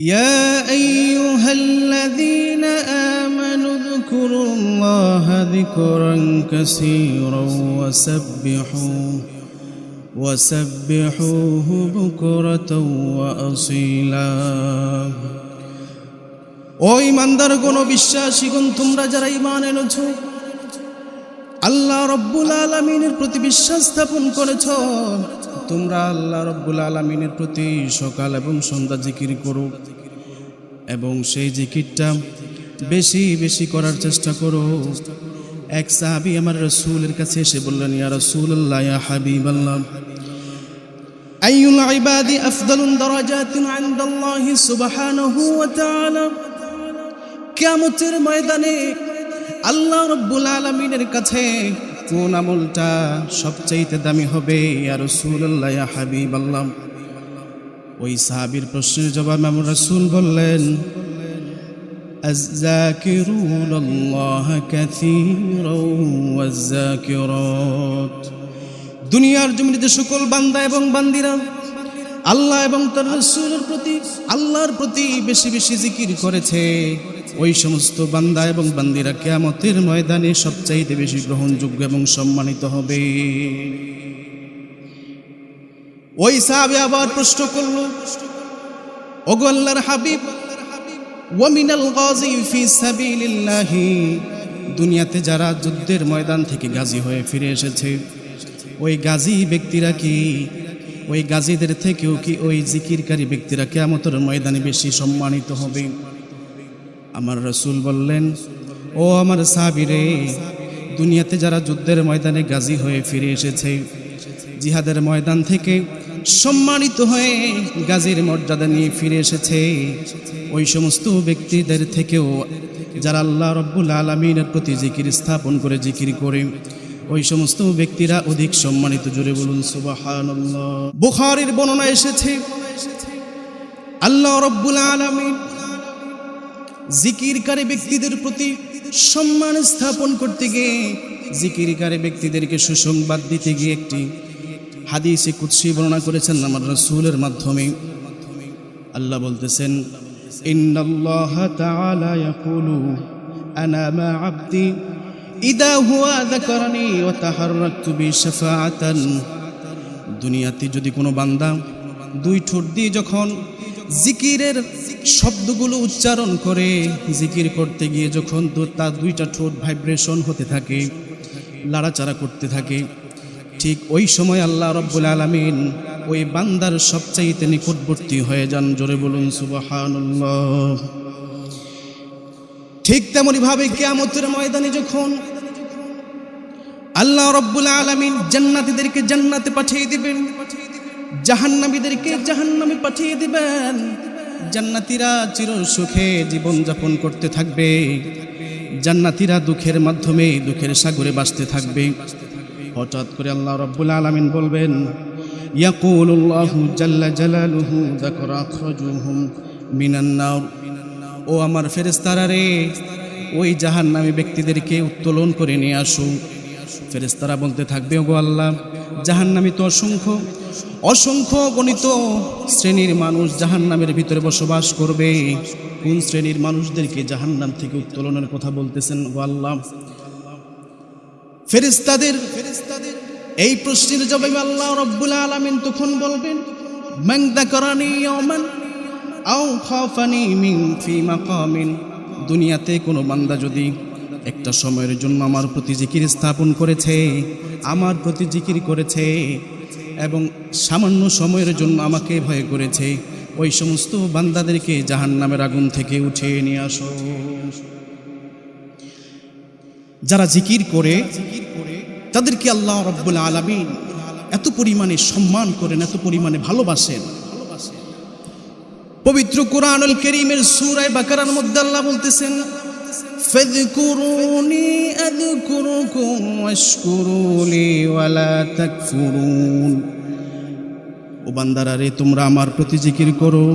يا أيها الذين آمنوا اذكروا الله ذكرا كثيرا وسبحوه وسبحوه بكرة وأصيلا ও ইমানদার কোন বিশ্বাসীগণ তোমরা যারা ইমান এনেছ আল্লাহ রব্বুল আলমিনের প্রতি বিশ্বাস স্থাপন করেছ তোমরা আল্লাহ রব্বুল আলমিনের প্রতি সকাল এবং সন্ধ্যা জিকির করো এবং সেই জিকিরটা বেশি বেশি করার চেষ্টা করো। এক সাহাবি আমার রসুলের কাছে এসে বললেন, ইয়া রসুল আল্লাহ বললাম হাবিব আল্লাহ আইউল আফদালুন দারাজাতিন ইনদাল্লাহি সুবহানাহু ওয়া তাআলা? কিয়ামতের ময়দানে আল্লাহ রাব্বুল আলামিনের কাছে কোন আমলটা সবচাইতে দামি হবে আর রসুল্লাহ হাবিব আল্লাহ ওই সাহাবির প্রশ্নের জবাব আমার রসুল বললেন الذاكرون الله كثيرا والذاكرات দুনিয়ার জমিতে সকল বান্দা এবং বান্দিরা আল্লাহ এবং তার রসুলের প্রতি আল্লাহর প্রতি বেশি বেশি জিকির করেছে ওই সমস্ত বান্দা এবং বান্দিরা কেয়ামতের ময়দানে সবচাইতে বেশি গ্রহণযোগ্য এবং সম্মানিত হবে। ওই সাহাবে আবার প্রশ্ন করল, ওগো আল্লাহর হাবিব ওয়ামিনাল গাজী ফি সাবিলিল্লাহি, দুনিয়াতে যারা যুদ্ধের ময়দান থেকে গাজী হয়ে ফিরে এসেছে, ওই গাজী ব্যক্তিরা কি, ওই গাজীদের থেকেও কি ওই জিকিরকারী ব্যক্তিরা কেমতর ময়দানে বেশি সম্মানিত হবে? আমার রসুল বললেন, ও আমার সাবিরে দুনিয়াতে যারা যুদ্ধের ময়দানে গাজী হয়ে ফিরে এসেছে, জিহাদের ময়দান থেকে সম্মানিত হয়ে গাজীর মর্যাদা নিয়ে ফিরে এসেছে, ওই সমস্ত ব্যক্তিদের থেকেও যারা আল্লাহ রব্বুল আলমিনের প্রতি জিকির স্থাপন করে জিকির করে, ওই সমস্ত ব্যক্তিরা অধিক সম্মানিত। জুড়ে বলুন, সুবহানাল্লাহ। বুখারীর বর্ণনা এসেছে, আল্লাহ রব্বুল আলামিন জিকিরকারী ব্যক্তিদের প্রতি সম্মান স্থাপন করতে গিয়ে জিকিরকারী ব্যক্তিদেরকে সুসংবাদ দিতে গিয়ে একটি হাদিসে কুৎসি বর্ণনা করেছেন আমার রসুলের মাধ্যমে। আল্লাহ বলতেছেন দুনিয়াতে যদি কোনো বান্দা দুই ঠোঁট দিয়ে যখন জিকিরের শব্দগুলো উচ্চারণ করে জিকির করতে গিয়ে যখন তার দুইটা ঠোঁট ভাইব্রেশন হতে থাকে, লাড়াচাড়া করতে থাকে, ঠিক ওই সময় আল্লাহ রব্বুল আলমিন ওই বান্দার সবচাইতে নিকটবর্তী হয়ে যান। জোরে বলুন, সুবহানাল্লাহ। ঠিক তেমনি ভাবে কেয়ামতের ময়দানে যখন আল্লাহ রব্বুল আলমিন জান্নাতীদেরকে জান্নাতে পাঠিয়ে দিবেন জাহান্নামীদেরকে জাহান্নামে পাঠিয়ে দিবেন। জান্নাতীরা চির সুখে জীবনযাপন করতে থাকবে। জান্নাতীরা দুঃখের মাধ্যমে দুঃখের সাগরে বাঁচতে থাকবে। হঠাৎ করে আল্লাহ রব্বুল আলমিন বলবেন, ইয়াকুলুল্লাহু জাল্লা জালালুহু যাকরা আখরাজুহুম মিনান নার। ও আমার ফেরেস্তারা রে, ওই জাহান্নামী ব্যক্তিদেরকে উত্তোলন করে নিয়ে আসো। ফেরেস্তারা বলতে থাকবে, ওগো আল্লাহ, জাহান্নামী তো অসংখ্য অসংখ্য গণিত শ্রেণির মানুষ জাহান্নামের ভিতরে বসবাস করবে। কোন শ্রেণির মানুষদেরকে জাহান্নাম থেকে উত্তোলনের কথা বলতেছেন? আল্লাহ। ফেরিস্তাদের এই প্রশ্নের জবাবে আল্লাহ রব্বুল আলামিন তখন বলবেন, মিন ফি দুনিয়াতে কোনো বান্দা যদি একটা সময়ের জন্য আমার প্রতি জিকির স্থাপন করেছে, আমার প্রতি জিকির করেছে এবং সামান্য সময়ের জন্য আমাকে ভয় করেছে। ওই সমস্ত বান্দাদেরকে জাহান্নামের আগুন থেকে উঠিয়ে নিয়ে আসো। যারা জিকির করে, তাদেরকে আল্লাহ রব্বুল আলমিন এত পরিমাণে সম্মান করেন, এত পরিমাণে ভালোবাসেন। পবিত্র কোরআনুল করিমের সুরায় বাকারার মধ্যে আল্লাহ বলতেছেন فاذكروني أذكركم واشكروا لي ولا تكفرون ও বান্দারা রে তোমরা আমার প্রতি জিকির করো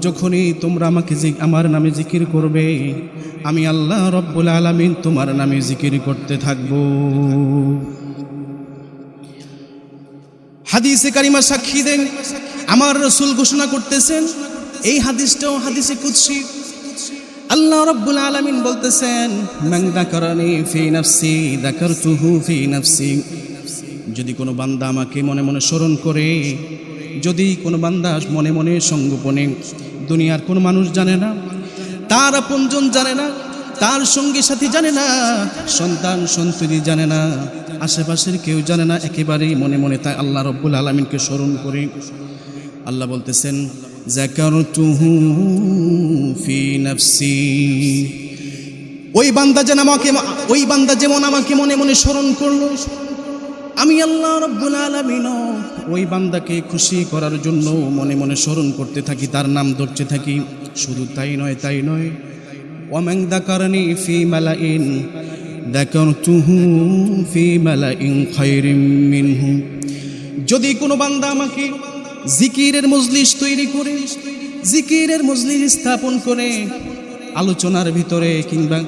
যখনই তোমরা আমাকে জি- আমার নামে জিকির করবে আমি আল্লাহ রব্বুল আলামিন তোমার নামে জিকির করতে থাকবো হাদিসে কারিমা সাক্ষী দেন আমার রসুল ঘোষণা করতেছেন এই হাদিসটাও হাদিসে কুৎসি আল্লাহ রব্বুল আলামিন বলতেছেন নাফসি যদি কোনো বান্দা আমাকে মনে মনে স্মরণ করে, যদি কোনো বান্দা মনে মনে সঙ্গোপনে দুনিয়ার কোনো মানুষ জানে না, তার আপনজন জানে না, তার সঙ্গী সাথী জানে না, সন্তান, সন্ততি জানে না, আশেপাশের কেউ জানে না, একেবারেই মনে মনে তাই আল্লাহ রব্বুল আলমিনকে স্মরণ করে। আল্লাহ বলতেছেন ওই বান্দা যেন আমাকে ওই বান্দা যেমন আমাকে মনে মনে স্মরণ করল, আমি আল্লাহ রব্বুল আলমিনও ওই বান্দাকে খুশি করার জন্য মনে মনে স্মরণ করতে থাকি, তার নাম ধরতে থাকি। শুধু তাই নয় তাই নয়। ওমেং দাকারনি ফি মালাইন, দাকারতুহু ফি মালাইন খায়রিম মিনহু। যদি কোনো বান্দা আমাকে জিকিরের মজলিস তৈরি করে, জিকিরের মজলিস স্থাপন করে, আলোচনার ভিতরে কিংবা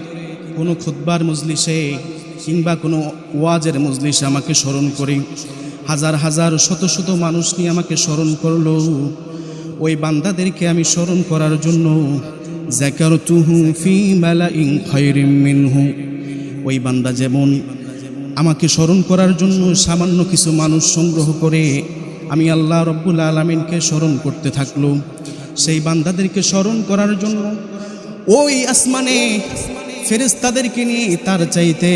কোনো খুদ্বার মজলিসে কিংবা কোনো ওয়াজের মজলিসে আমাকে স্মরণ করে। হাজার হাজার, শত শত মানুষ নিয়ে আমাকে স্মরণ করল। ওই বান্দাদেরকে আমি স্মরণ করার জন্য মিনহু। ওই বান্দা যেমন আমাকে স্মরণ করার জন্য সামান্য কিছু মানুষ সংগ্রহ করে আমি আল্লাহ রব্বুল আলমিনকে স্মরণ করতে থাকল সেই বান্দাদেরকে স্মরণ করার জন্য ওই আসমানে ফেরেস্তাদেরকে নিয়ে তার চাইতে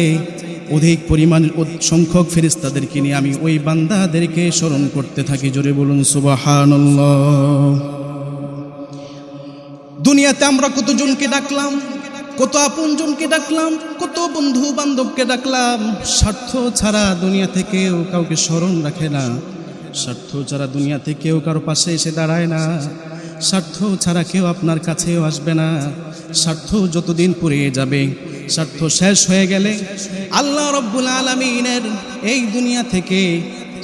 অধিক পরিমাণ সংখ্যক ফেরেস্তাদেরকে নিয়ে আমি ওই বান্দাদেরকে স্মরণ করতে থাকি। জোরে বলুন সুবাহান্লাহ দুনিয়াতে আমরা কতজনকে ডাকলাম, কত আপন আপনজনকে ডাকলাম, কত বন্ধু বান্ধবকে ডাকলাম, স্বার্থ ছাড়া দুনিয়াতে কেউ কাউকে স্মরণ রাখে না। স্বার্থ ছাড়া দুনিয়াতে কেউ কারও পাশে এসে দাঁড়ায় না। স্বার্থ ছাড়া কেউ আপনার কাছেও আসবে না। স্বার্থ যতদিন পুড়িয়ে যাবে, স্বার্থ শেষ হয়ে গেলে আল্লাহ রব্বুল আলমিনের এই দুনিয়া থেকে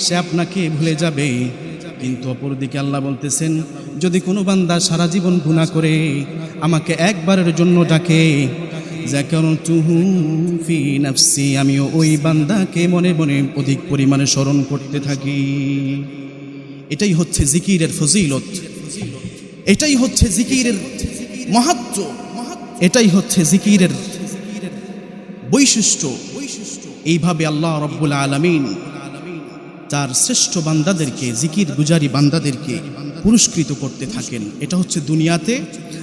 সে আপনাকে ভুলে যাবে। কিন্তু অপরদিকে আল্লাহ বলতেছেন, যদি কোনো বান্দা সারা জীবন গুণা করে, আমাকে একবারের জন্য ডাকে আমিও ওই বান্দাকে মনে মনে অধিক পরিমাণে স্মরণ করতে থাকি। এটাই হচ্ছে জিকিরের ফজিলত। এটাই হচ্ছে জিকিরের মাহাত্ম এটাই হচ্ছে জিকিরের বৈশিষ্ট্য। এইভাবে আল্লাহ রব্বুল আলমিন তার শ্রেষ্ঠ বান্দাদেরকে, জিকির গুজারি বান্দাদেরকে পুরস্কৃত করতে থাকেন। এটা হচ্ছে দুনিয়াতে,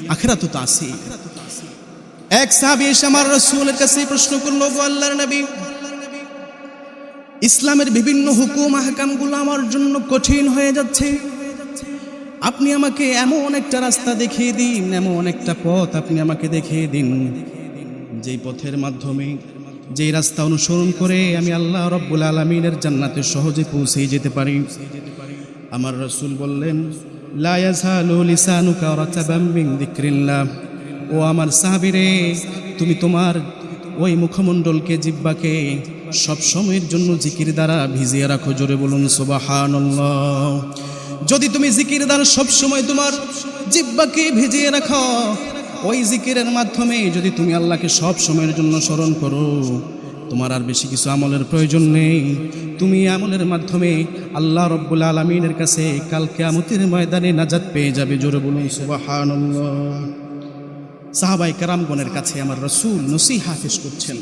আখেরাত তো এক সাহাবি এসে আমার রসুলের কাছে প্রশ্ন করল আল্লাহর নবী, ইসলামের বিভিন্ন হুকুম, আহকামগুলো আমার জন্য কঠিন হয়ে যাচ্ছে। আপনি আমাকে এমন একটা রাস্তা দেখিয়ে দিন, এমন একটা পথ আপনি আমাকে দেখিয়ে দিন। যেই পথের মাধ্যমে, যেই রাস্তা অনুসরণ করে আমি আল্লাহ রব্বুল আলমিনের জান্নাতে সহজে পৌঁছে যেতে পারি। আমার রসুল বললেন, লা ইয়াজালু লিসানুকা ও আমার সাহাবীরে, তুমি তোমার ওই মুখমণ্ডলকে জিব্বাকে সব সময়ের জন্য জিকির দ্বারা ভিজিয়ে রাখো, জোরে বলুন, সুবহানাল্লাহ। যদি তুমি জিকির দ্বারা সব সময় তোমার জিব্বাকে ভিজিয়ে রাখো, ওই জিকিরের মাধ্যমে যদি তুমি আল্লাহকে সব সময়ের জন্য স্মরণ করো, তোমার আর বেশি কিছু আমলের প্রয়োজন নেই। তুমি আমলের মাধ্যমে আল্লাহ রব্বুল আলমিনের কাছে কালকে আমতের ময়দানে নাজাত পেয়ে যাবে, জোরে বলুন, সুবহানাল্লাহ। সাহাবাই কারামগণের কাছে আমার রসুল নসি হাফিজ করছেন।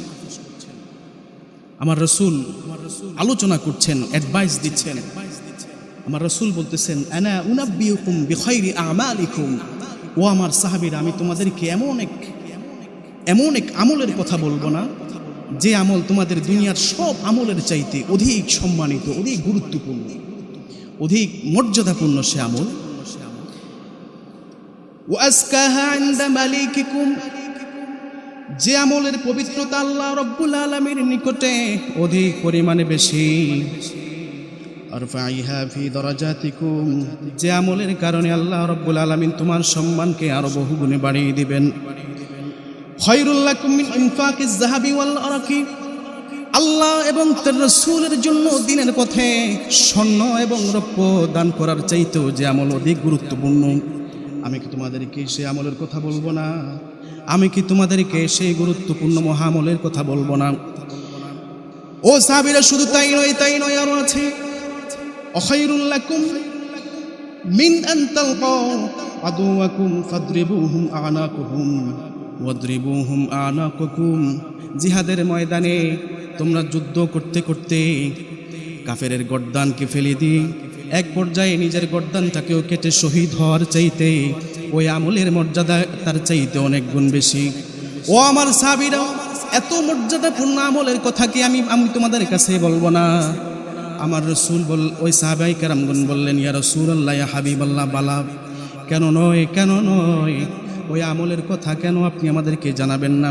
আমার রসুল আলোচনা করছেন অ্যাডভাইস দিচ্ছেন। আমার রসুল বলতেছেন, আনা উনাব্বিউকুম বিখাইরি আমালিকুম। ও আমার সাহাবীরা, আমি তোমাদেরকে এমন এক এমন এক আমলের কথা বলব না, যে আমল তোমাদের দুনিয়ার সব আমলের চাইতে অধিক সম্মানিত, অধিক গুরুত্বপূর্ণ, অধিক মর্যাদাপূর্ণ সে আমল। ওয়াসকাহা ইনদা মালিকিকুম যে আমলের পবিত্রতা আল্লাহ রব্বুল আলমীর নিকটে অধিক পরিমাণে বেশি। আর ফাইহা ফি দরাজাতিকুম। যে আমলের কারণে আল্লাহ রব্বুল আলমিন তোমার সম্মানকে আরও বহুগুণে বাড়িয়ে দিবেন। খয়রুল্লাকুম মিন ইনফাকিজ যাহাবি ওয়াল আরাকি। আল্লাহ এবং তার জন্য দিনের পথে স্বর্ণ এবং রৌপ্য দান করার চাইতেও যে আমল অধিক গুরুত্বপূর্ণ। আমি কি তোমাদেরকে সে আমলের কথা বলব না? আমি কি তোমাদেরকে সেই গুরুত্বপূর্ণ মহামলের কথা বলব না? ও সাহাবীরা, শুধু তাই নয় তাই নয় আরও আছে। মিন আন তালকাউ আদুওয়াকুম ফাদরিবুহুম আনাকুহুম, ওয়াদরিবুহুম আনাকুকুম। জিহাদের ময়দানে তোমরা যুদ্ধ করতে করতে কাফেরের গর্দানকে ফেলে দিয়ে এক পর্যায়ে নিজের গর্দানটাকেও কেটে শহীদ হওয়ার চাইতে ওই আমলের মর্যাদা তার চাইতে অনেক গুণ বেশি। ও আমার সাবিরা এত মর্যাদাপূর্ণ আমলের কথা কি আমি আমি তোমাদের কাছে বলব না? আমার রসুল বল, ওই সাহাবাই কারামগুন বললেন, ইয়া রসুল আল্লাহ হাবিব আল্লাহ বালা। কেন নয় কেন নয়, ওই আমলের কথা কেন আপনি আমাদেরকে জানাবেন না?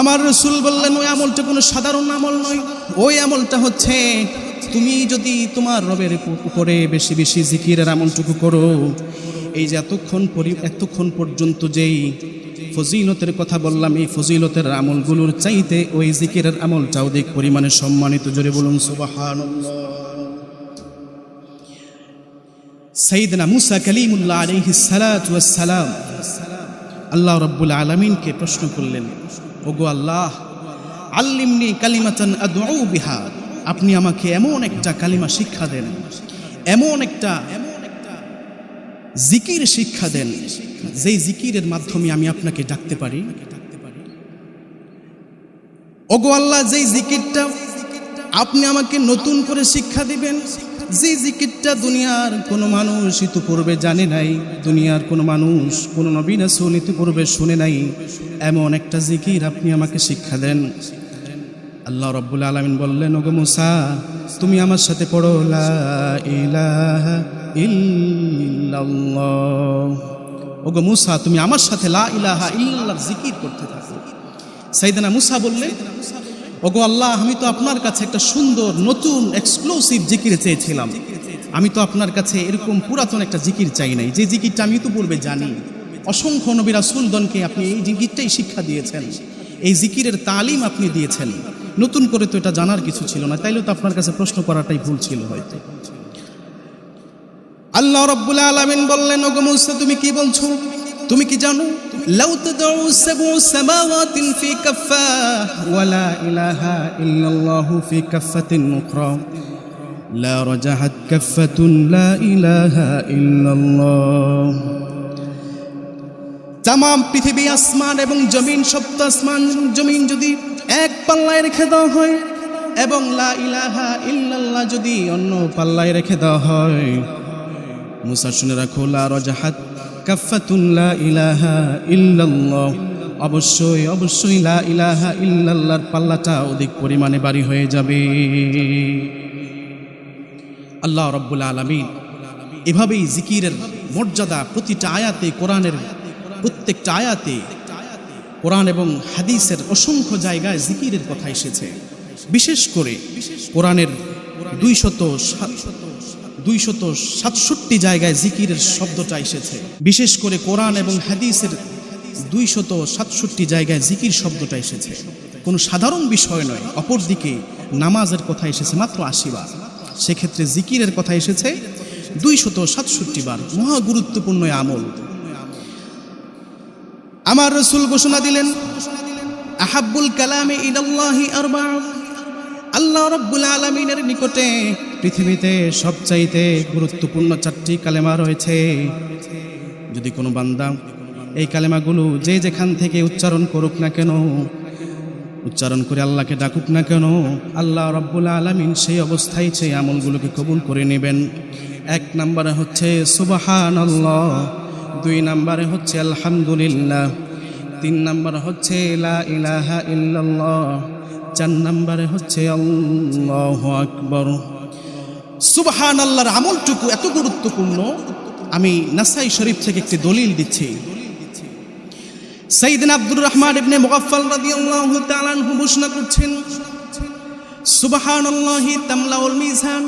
আমার রসুল বললেন, ওই আমলটা কোনো সাধারণ আমল নয়। ওই আমলটা হচ্ছে তুমি যদি তোমার রবের উপরে বেশি বেশি জিকিরের আমলটুকু করো, এই যে এতক্ষণ পরি এতক্ষণ পর্যন্ত যেই ফজিলতের কথা বললাম, এই ফজিলতের আমলগুলোর চাইতে ওই জিকিরের আমলটা অধিক পরিমাণে সম্মানিত, জোরে বলুন, সুবহানাল্লাহ। সঈদনা মুসা কালিমুল্লাহ সালাতু সালাম আল্লাহ রব্বুল আলমিনকে প্রশ্ন করলেন, ওগো আল্লাহ, আল্লিমনি কালিমাতান আদউ বিহা আপনি আমাকে এমন একটা কালিমা শিক্ষা দেন, এমন একটা এমন একটা জিকির শিক্ষা দেন, যেই জিকিরের মাধ্যমে আমি আপনাকে ডাকতে পারি। ওগো আল্লাহ, যেই জিকিরটা আপনি আমাকে নতুন করে শিক্ষা দিবেন যে জিকিরটা দুনিয়ার কোনো মানুষ ইতিপূর্বে জানে নাই, দুনিয়ার কোনো মানুষ কোনো নবীন আসল ইতিপূর্বে শুনে নাই, এমন একটা জিকির আপনি আমাকে শিক্ষা দেন। আল্লাহ রব্বুল আলমিন বললেন, ওগো মুসা, তুমি আমার সাথে পড়ো ওগো মুসা, তুমি আমার সাথে লা ইলাহা জিকির করতে থাকো। সাইদানা মুসা বললেন, ওগো আল্লাহ, আমি তো আপনার কাছে একটা সুন্দর, নতুন এক্সক্লুসিভ জিকির চেয়েছিলাম। আমি তো আপনার কাছে এরকম পুরাতন একটা জিকির চাই নাই। যে জিকিরটা আমি তো পূর্বে জানি। অসংখ্য নবীরা সুলদনকে আপনি এই জিকিরটাই শিক্ষা দিয়েছেন। এই জিকিরের তালিম আপনি দিয়েছেন। নতুন করে তো এটা জানার কিছু ছিল না, তাইলে তো আপনার কাছে প্রশ্ন করাটাই ভুল ছিল হয়তো। আল্লাহ রব্বুল আলামিন বললেন, ওগো মুসা, তুমি কি বলছো? তুমি কি জানো? লাউ তাদউ সাবউ সামাওয়াতিন ফি কাফফা ওয়ালা ইলাহা ইল্লাল্লাহু ফি কাফফাতিন উখরা, লা রাজাহাত কাফফাতুন, লা ইলাহা ইল্লাল্লাহ। তাম পৃথিবী আসমান এবং জমিন, সপ্ত আসমান, জমিন যদি এক পাল্লায় রেখে দেওয়া হয় এবং লা ইলাহা ইল্লাল্লাহ যদি অন্য পাল্লায় রেখে দেওয়া হয়। মুসা শুনে রাখো, লা রাজাহাত লা ইলাহা ইল্লাল্লাহ। অবশ্যই অবশ্যই লা ইলাহা ইল্লাল্লাহর পাল্লাটা অধিক পরিমাণে বাড়ি হয়ে যাবে। আল্লাহ রব্বুল আলমিন এভাবেই জিকিরের মর্যাদা প্রতিটা আয়াতে, কোরআনের প্রত্যেকটা আয়াতে কোরআন এবং হাদিসের অসংখ্য জায়গায় জিকিরের কথা এসেছে। বিশেষ করে কোরআনের দুইশত দুইশত সাতষট্টি জায়গায় জিকিরের শব্দটা এসেছে। বিশেষ করে কোরআন এবং হাদিসের দুইশত সাতষট্টি জায়গায় জিকির শব্দটা এসেছে। কোনো সাধারণ বিষয় নয়, অপরদিকে নামাজের কথা এসেছে মাত্র আশি বার। সেক্ষেত্রে জিকিরের কথা এসেছে দুইশত সাতষট্টি বার। মহা গুরুত্বপূর্ণ আমল। আমার রসুল ঘোষণা দিলেন, আহাব্বুল কালামে আল্লাহ রব্বুল আলমিনের নিকটে পৃথিবীতে সবচাইতে গুরুত্বপূর্ণ চারটি কালেমা রয়েছে। যদি কোনো বান্দা এই কালেমাগুলো যে যেখান থেকে উচ্চারণ করুক না কেন, উচ্চারণ করে আল্লাহকে ডাকুক না কেন, আল্লাহ রব্বুল আলমিন সেই অবস্থায় সেই আমলগুলোকে কবুল করে নেবেন। এক নম্বরে হচ্ছে সুবাহান আল্লাহ দুই নম্বরে হচ্ছে আলহামদুলিল্লাহ, তিন নম্বর হচ্ছে লা ইলাহা ইল্লাল্লাহ, চার নম্বরে হচ্ছে আল্লাহ আকবর। সুবহান আল্লাহর আমলটুকু এত গুরুত্বপূর্ণ, আমি নাসাই শরীফ থেকে একটি দলিল দিচ্ছি। সাইদিন আব্দুর রহমান ইবনে মুগাফফাল রাদিয়াল্লাহু তাআলা আনহু ঘোষণা করছেন, সুবহানাল্লাহি তামলাউল মিজান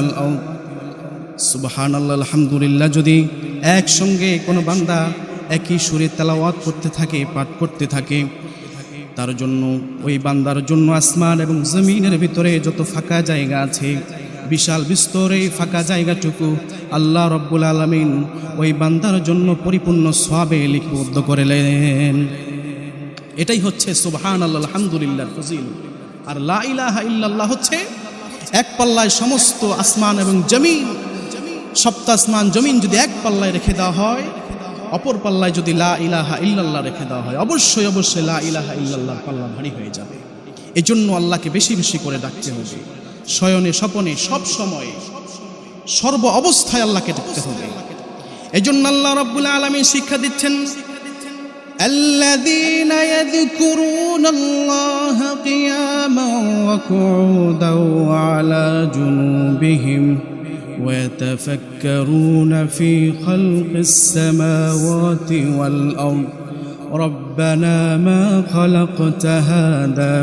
আরদ। সুবহান আল্লাহ আলহামদুলিল্লাহ, যদি একসঙ্গে কোনো বান্দা একই সুরে তেলাওয়াত করতে থাকে, পাঠ করতে থাকে, তার জন্য ওই বান্দার জন্য আসমান এবং জমিনের ভিতরে যত ফাঁকা জায়গা আছে, বিশাল বিস্তর এই ফাঁকা জায়গাটুকু আল্লাহ রব্বুল আলমিন ওই বান্দার জন্য পরিপূর্ণ সবে লিপিবদ্ধ করলেন এটাই হচ্ছে সুবহান আল্লাহ আলহামদুলিল্লাহ, ফজিল। আর লা ইলাহা ইল্লাল্লাহ হচ্ছে এক পাল্লায় সমস্ত আসমান এবং জমিন। সপ্ত আসমান, জমিন যদি এক পাল্লায় রেখে দেওয়া হয়, অপর পাল্লায় যদি লা ইলাহা ইল্লাল্লাহ রেখে দেওয়া হয়, অবশ্যই অবশ্যই লা ইলাহা ইল্লাল্লাহ পাল্লা ভারী হয়ে যাবে। এই জন্য আল্লাহকে বেশি বেশি করে ডাকতে হবে। শয়নে, স্বপনে, সব সময়, সর্ব অবস্থায় আল্লাহকে ডাকতে হবে। এই জন্য আল্লাহ রব্বুল আলমী শিক্ষা দিচ্ছেন الذين يذكرون الله قياما وقعودا وعلى جنوبهم ويتفكرون في خلق السماوات والأرض ربنا ما خلقت هذا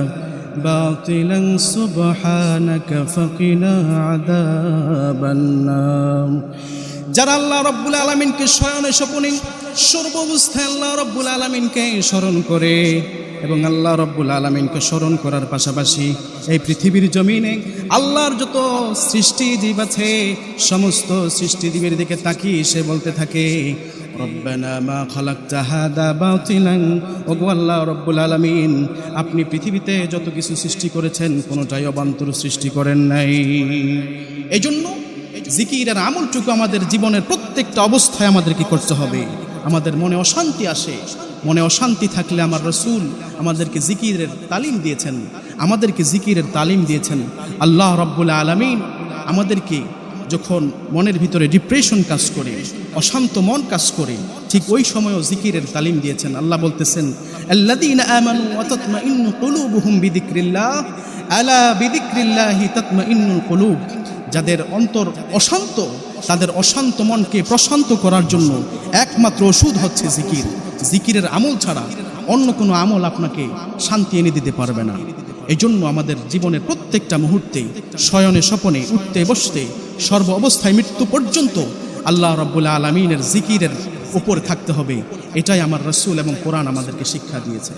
باطلا سبحانك فقنا عذاب النار যারা আল্লাহ রব্বুল আলমিনকে শয়নে স্বপনে সর্বাবস্থায় আল্লাহ রব্বুল আলমিনকে স্মরণ করে এবং আল্লাহ রব্বুল আলমিনকে স্মরণ করার পাশাপাশি এই পৃথিবীর জমিনে আল্লাহর যত সৃষ্টি জীব আছে, সমস্ত সৃষ্টি জীবের দিকে তাকিয়ে সে বলতে থাকে আপনি পৃথিবীতে যত কিছু সৃষ্টি করেছেন, কোনোটাই অবান্তর সৃষ্টি করেন নাই। এই জন্য জিকিরের আমলটুকু আমাদের জীবনের প্রত্যেকটা অবস্থায় আমাদের কি করতে হবে। আমাদের মনে অশান্তি আসে। মনে অশান্তি থাকলে আমার রসুল আমাদেরকে জিকিরের তালিম দিয়েছেন। আমাদেরকে জিকিরের তালিম দিয়েছেন। আল্লাহ রব্বুল আলমিন আমাদেরকে যখন মনের ভিতরে ডিপ্রেশন কাজ করে, অশান্ত মন কাজ করে, ঠিক ওই সময়ও জিকিরের তালিম দিয়েছেন। আল্লাহ বলতেছেন কুলুবুহুম বিযিকরিল্লাহ, আলা বিযিকরিল্লাহি তাতমাইন্নুল কুলুব। যাদের অন্তর অশান্ত, তাদের অশান্ত মনকে প্রশান্ত করার জন্য একমাত্র ওষুধ হচ্ছে জিকির। জিকিরের আমল ছাড়া অন্য কোনো আমল আপনাকে শান্তি এনে দিতে পারবে না। এই জন্য আমাদের জীবনের প্রত্যেকটা মুহূর্তে, শয়নে স্বপনে উঠতে বসতে, সর্ব অবস্থায় মৃত্যু পর্যন্ত আল্লাহ রব্বুল্লা আলমিনের জিকিরের উপর থাকতে হবে। এটাই আমার রসুল এবং কোরআন আমাদেরকে শিক্ষা দিয়েছে।